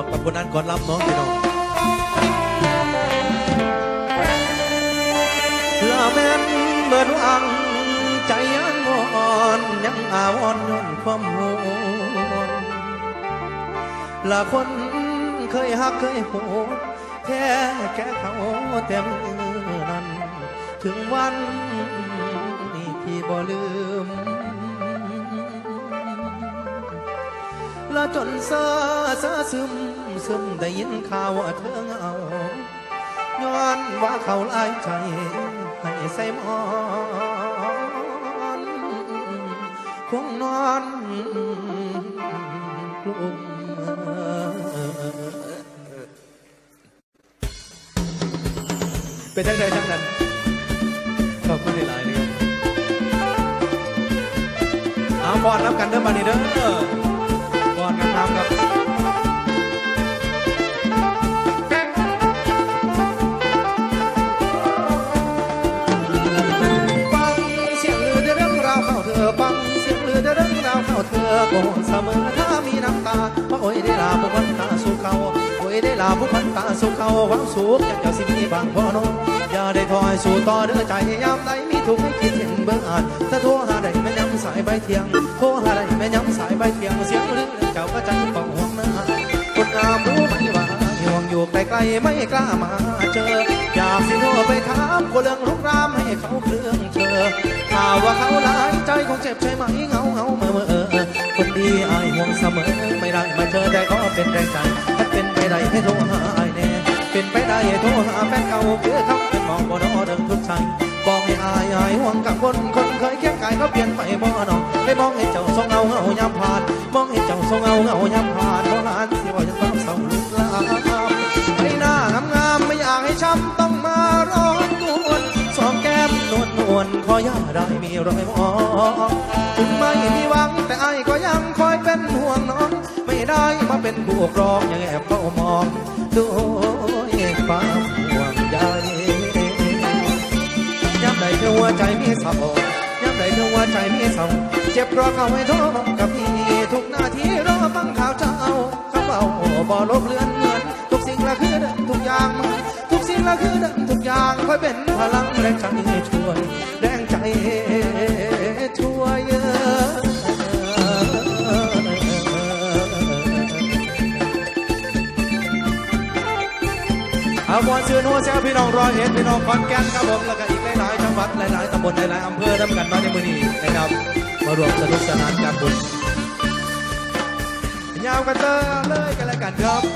อบคุณอันก่อนรับน้องพี่น้องลาแม่นเบิดหวังใจยังวอนยังอาวรณ์ย้อนความหวนละคนเคยหักเคยโหดแค่แค่เขาแต่มือนั้น ถึงวันนี้พี่บ่ลืม ละจนเซอเซอซึมซึมได้ยินข่าวว่าเธอเหงาย้อนว่าเขาหลายใจให้ใส่หมอนคงนอนกลุ่มเป็นจังใดจังนั้นขอบคุณหลายๆเลยเอาบอลน้ำกันเด้อมานี่เด้อ อฟังเสียงลือเรื่องราวเข้าเธอโกนเสมอถ้ามีน้ำตาว่าโอ้ยได้ลาผู้พันตาสู่เขาโอ้ยได้ลาผู้พันตาสู่เขาหวังสุขอยากจะสิมีบางพอน้องอย่าได้ถอยสู่ต่อเด้อใจยามใดมีทุกข์ให้คิดเห็นเบิ่งอ่านถ้าโทรหาได้แม่ย้ำสายใบเทียงโทรหาได้แม่ย้ำสายใบเทียงเสียงลือเจ้าก็ใจเฝ้าห่วงหน้าคนงามรู้ไหมว่าห่วงอยู่ไกลๆไม่กล้ามาเจออยากสิโทรไปถามคนเรื่อง ว่าเขาหลายใจคงเจ็บใช่ไหมเงาเงาเมื่อเมื่อคนดีอายห่วงเสมอ ไม่ได้มาเจอแต่ก็เป็นแรงใจถ้าเป็นไปได้ให้โทรหาอายแน่เป็นไปได้ให้โทรหาแฟนเก่าคือเขาเป็นมองบ่นอเดิมทุกใจบอกให้อายอายห่วงกับคนคนเคยเคียงกายเขาเปลี่ยนไปบ่นอให้มองให้เจ้าทรงเงาเงายามผ่าน มองให้เจ้าทรงเงาเงายามผ่านเพราะหลานสิว่า อย่าได้มีรอยมองถึงไม่มีหวังแต่ไอ้ก็ยังคอยเป็นห่วงน้อง ไม่ได้มาเป็นผู้ครองยังแอบเฝ้ามองด้วยความห่วงใยย้ำใดเธอหัวใจมีเศร้าย้ำใดเธอหัวใจมีเศร้าเจ็บราะเขาให้โทษกับพี่ทุกนาทีรอฟังข่าวเจ้าเขาเบาบ่ลบเลือนเหมือนทุกสิ่งละคือดิมทุกอย่าง ทุกสิ่งละคือดิมทุกอย่างคอยเป็นพลังแรงใจช่วย อาวอนซื้อนัวแซ่พี่น้องรอยเห็นพี่น้องคอนแก่นครับผมแล้วก็อีกหลายๆจังหวัดหลายๆตำบลหลายๆอำเภอทำกันมาในมือนี้นะครับมารวมสนุกสนานกันบุญยาวกันเตอเลยกันแล้วกันครับ